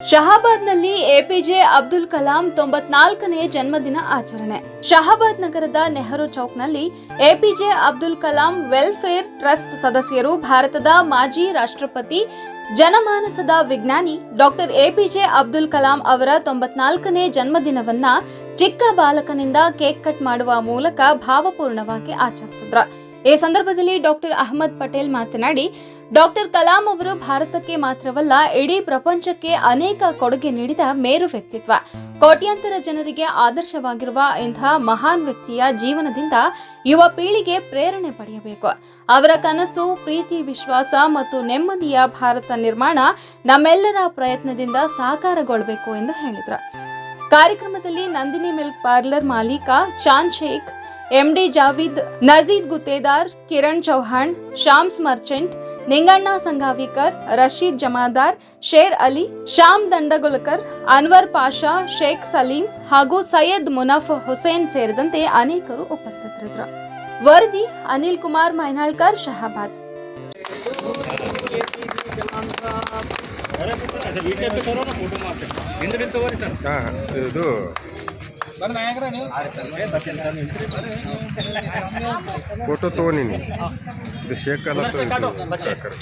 ಶಹಾಬಾದ್ನಲ್ಲಿ APJ Abdul Kalam ತೊಂಬತ್ನಾಲ್ಕನೇ ಜನ್ಮದಿನ ಆಚರಣೆ. ಶಹಾಬಾದ್ ನಗರದ Nehru ಚೌಕ್ನಲ್ಲಿ APJ Abdul Kalam welfare trust ಸದಸ್ಯರು, ಭಾರತದ ಮಾಜಿ ರಾಷ್ಟ್ರಪತಿ, ಜನಮಾನಸದ ವಿಜ್ಞಾನಿ ಡಾಕ್ಟರ್ ಎಪಿಜೆ ಅಬ್ದುಲ್ ಕಲಾಂ ಅವರ ತೊಂಬತ್ನಾಲ್ಕನೇ ಜನ್ಮದಿನವನ್ನ ಚಿಕ್ಕ ಬಾಲಕನಿಂದ ಕೇಕ್ ಕಟ್ ಮಾಡುವ ಮೂಲಕ ಭಾವಪೂರ್ಣವಾಗಿ ಆಚರಿಸಿದ್ರ. ಈ ಸಂದರ್ಭದಲ್ಲಿ ಡಾಕ್ಟರ್ ಅಹಮದ್ ಪಟೇಲ್ ಮಾತನಾಡಿ, ಡಾಕ್ಟರ್ ಕಲಾಂ ಅವರು ಭಾರತಕ್ಕೆ ಮಾತ್ರವಲ್ಲ, ಇಡೀ ಪ್ರಪಂಚಕ್ಕೆ ಅನೇಕ ಕೊಡುಗೆ ನೀಡಿದ ಮೇರು ವ್ಯಕ್ತಿತ್ವ. ಕೋಟ್ಯಾಂತರ ಜನರಿಗೆ ಆದರ್ಶವಾಗಿರುವ ಇಂತಹ ಮಹಾನ್ ವ್ಯಕ್ತಿಯ ಜೀವನದಿಂದ ಯುವ ಪೀಳಿಗೆ ಪ್ರೇರಣೆ ಪಡೆಯಬೇಕು. ಅವರ ಕನಸು, ಪ್ರೀತಿ, ವಿಶ್ವಾಸ ಮತ್ತು ನೆಮ್ಮದಿಯ ಭಾರತ ನಿರ್ಮಾಣ ನಮ್ಮೆಲ್ಲರ ಪ್ರಯತ್ನದಿಂದ ಸಾಕಾರಗೊಳ್ಳಬೇಕು ಎಂದು ಹೇಳಿದರು. ಕಾರ್ಯಕ್ರಮದಲ್ಲಿ ನಂದಿನಿ ಮಿಲ್ಕ್ ಪಾರ್ಲರ್ ಮಾಲೀಕ ಚಾನ್ ಶೇಖ್ ಎಂಡಿ ಜಾವೀದ್ ನಜೀದ್ ಗುತ್ತೇದಾರ್ ಕಿರಣ್ ಚೌಹಾಣ್ ಶಾಮ್ಸ್ ಮರ್ಚೆಂಟ್ ನಿಂಗಣ್ಣ ಸಂಘಾವಿಕರ್ ರಶೀದ್ ಜಮಾದಾರ್ ಶೇರ್ ಅಲಿ ಶ್ಯಾಮ್ ದಂಡಗುಲ್ಕರ್ ಅನ್ವರ್ ಪಾಷಾ ಶೇಖ್ ಸಲೀಂ ಹಾಗೂ ಸೈಯದ್ ಮುನಫ್ ಹುಸೇನ್ ಸೇರಿದಂತೆ ಅನೇಕರು ಉಪಸ್ಥಿತರಿದ್ದರು. ವರದಿ ಅನಿಲ್ ಕುಮಾರ್ ಮೈನಾಳ್ಕರ್ ಶಹಾಬಾದ್. ಇದು ಫೋಟೋ ತೊಗೊಂಡಿನಿ ಇದು ಶೇಕ್ ಅಲತ್ತು ಇದು ಸಾಕರ್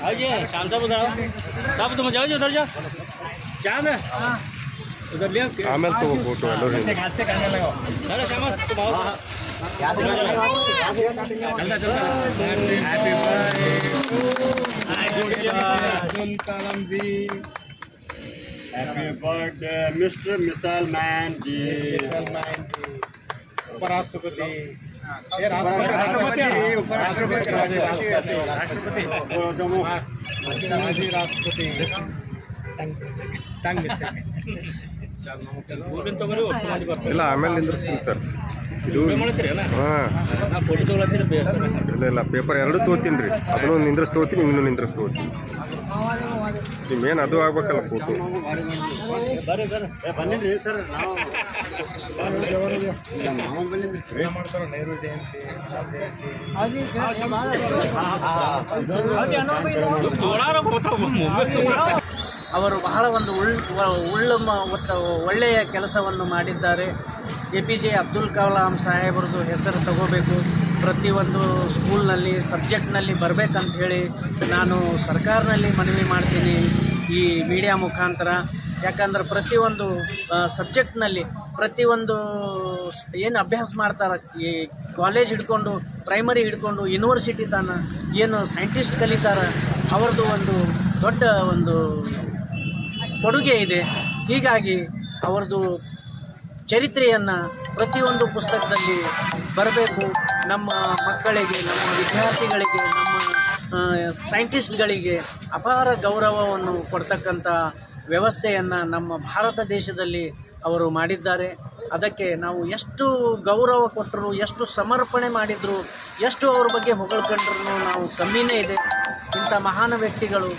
आइए शाम साहब उधर आओ साहब तुम जाओ उधर जाओ चांद उधर ले आओ ಆಮೇಲೆ ತಗೋ ಫೋಟೋ ಎಲ್ಲರೂ अरे शामस तुम आओ चलता चलता happy Abdul Kalam ji happy birthday mister missile man ji उपराष्ट्रपति राष्ट्रपति राष्ट्रपति ಇಲ್ಲ, ಆಮೇಲೆ ನಿಂದ್ರಿಸ್ತೀನಿ ಸರ್. ಇದು ಇಲ್ಲ ಇಲ್ಲ, ಪೇಪರ್ ಎರಡು ತೋತೀನಿ ರೀ. ಅದನ್ನು ನಿಂದ್ರಿಸ್ ತೋತೀನಿ ಇನ್ನೂ ನಿಂದ್ರಿಸ್ ತೋತೀನಿ ಏನು ಅದು ಆಗ್ಬೇಕಲ್ಲ ಫೋಟೋ ಮಾಡ್ತಾರ ಅವರು ಬಹಳ ಒಂದು ಉಳ್ಳ ಉಳ್ಳು ಮ- ಒಟ್ಟು ಒಳ್ಳೆಯ ಕೆಲಸವನ್ನು ಮಾಡಿದ್ದಾರೆ. A P J Abdul Kalam ಸಾಹೇಬ್ರದ್ದು ಹೆಸರು ತಗೋಬೇಕು. ಪ್ರತಿಯೊಂದು ಸ್ಕೂಲ್ನಲ್ಲಿ, ಸಬ್ಜೆಕ್ಟ್ನಲ್ಲಿ ಬರಬೇಕಂತ ಹೇಳಿ ನಾನು ಸರ್ಕಾರನಲ್ಲಿ ಮನವಿ ಮಾಡ್ತೀನಿ ಈ ಮೀಡಿಯಾ ಮುಖಾಂತರ. ಯಾಕಂದ್ರೆ ಪ್ರತಿಯೊಂದು ಸಬ್ಜೆಕ್ಟ್ನಲ್ಲಿ ಪ್ರತಿಯೊಂದು ಏನು ಅಭ್ಯಾಸ ಮಾಡ್ತಾರೆ, ಈ ಕಾಲೇಜ್ ಹಿಡ್ಕೊಂಡು, ಪ್ರೈಮರಿ ಹಿಡ್ಕೊಂಡು, ಯೂನಿವರ್ಸಿಟಿ ತಾನ ಏನು ಸೈಂಟಿಸ್ಟ್ ಕಲಿತಾರೆ, ಅವ್ರದ್ದು ಒಂದು ದೊಡ್ಡ ಒಂದು ಕೊಡುಗೆ ಇದೆ. ಹೀಗಾಗಿ ಅವರದು ಚರಿತ್ರೆಯನ್ನು ಪ್ರತಿಯೊಂದು ಪುಸ್ತಕದಲ್ಲಿ ಬರಬೇಕು. ನಮ್ಮ ಮಕ್ಕಳಿಗೆ, ನಮ್ಮ ವಿದ್ಯಾರ್ಥಿಗಳಿಗೆ, ನಮ್ಮ ಸೈಂಟಿಸ್ಟ್ಗಳಿಗೆ ಅಪಾರ ಗೌರವವನ್ನು ಕೊಡ್ತಕ್ಕಂಥ ವ್ಯವಸ್ಥೆಯನ್ನು ನಮ್ಮ ಭಾರತ ದೇಶದಲ್ಲಿ ಅವರು ಮಾಡಿದ್ದಾರೆ. ಅದಕ್ಕೆ ನಾವು ಎಷ್ಟು ಗೌರವ ಕೊಟ್ಟರು ಎಷ್ಟು ಸಮರ್ಪಣೆ ಮಾಡಿದರು, ಎಷ್ಟು ಅವ್ರ ಬಗ್ಗೆ ಹೊಗಳ್ಕೊಂಡ್ರು ನಾವು ಕಮ್ಮಿನೇ ಇದೆ. ಇಂಥ ಮಹಾನ್ ವ್ಯಕ್ತಿಗಳು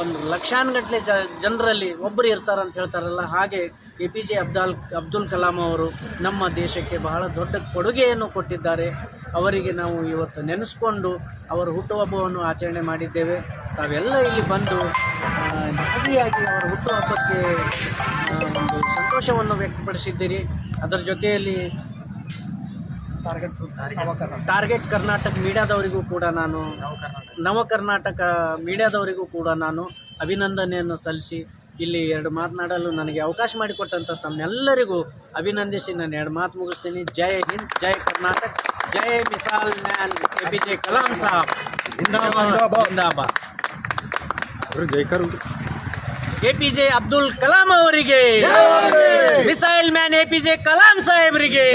ಒಂದು ಲಕ್ಷಾನುಗಟ್ಟಲೆ ಜ, ಜನರಲ್ಲಿ ಒಬ್ಬರು ಇರ್ತಾರಂತ ಹೇಳ್ತಾರಲ್ಲ, ಹಾಗೆ A P J Abdul, Abdul Kalam ಅವರು ನಮ್ಮ ದೇಶಕ್ಕೆ ಬಹಳ ದೊಡ್ಡ ಕೊಡುಗೆಯನ್ನು ಕೊಟ್ಟಿದ್ದಾರೆ. ಅವರಿಗೆ ನಾವು ಇವತ್ತು ನೆನೆಸ್ಕೊಂಡು ಅವರ ಹುಟ್ಟುಹಬ್ಬವನ್ನು ಆಚರಣೆ ಮಾಡಿದ್ದೇವೆ. ತಾವೆಲ್ಲ ಇಲ್ಲಿ ಬಂದು ಭಾಗಿಯಾಗಿ ಅವರ ಹುಟ್ಟುಹಬ್ಬಕ್ಕೆ ಒಂದು ಸಂತೋಷವನ್ನು ವ್ಯಕ್ತಪಡಿಸಿದ್ದೀರಿ. ಅದರ ಜೊತೆಯಲ್ಲಿ ಟಾರ್ಗೆಟ್ ಕರ್ನಾಟಕ ಮೀಡಿಯಾದವರಿಗೂ ಕೂಡ ನಾನು ನವ ಕರ್ನಾಟಕ ಮೀಡಿಯಾದವರಿಗೂ ಕೂಡ ನಾನು ಅಭಿನಂದನೆಯನ್ನು ಸಲ್ಲಿಸಿ ಇಲ್ಲಿ ಎರಡು ಮಾತನಾಡಲು ನನಗೆ ಅವಕಾಶ ಮಾಡಿಕೊಟ್ಟಂಥ ತಮ್ಮೆಲ್ಲರಿಗೂ ಅಭಿನಂದಿಸಿ ನಾನು ಎರಡು ಮಾತು ಮುಗಿಸ್ತೀನಿ. ಜೈ ಹಿಂದ್ ಜೈ ಕರ್ನಾಟಕ ಜೈ missile man A P J Kalam Sab. ಜಿಂದಾಬಾದ್. ಜಿಂದಾಬಾದ್. ಜೈಕಾರ. A P J Abdul Kalam ಅವರಿಗೆ. Missile man A P J Kalam ಸಾಹೇಬರಿಗೆ.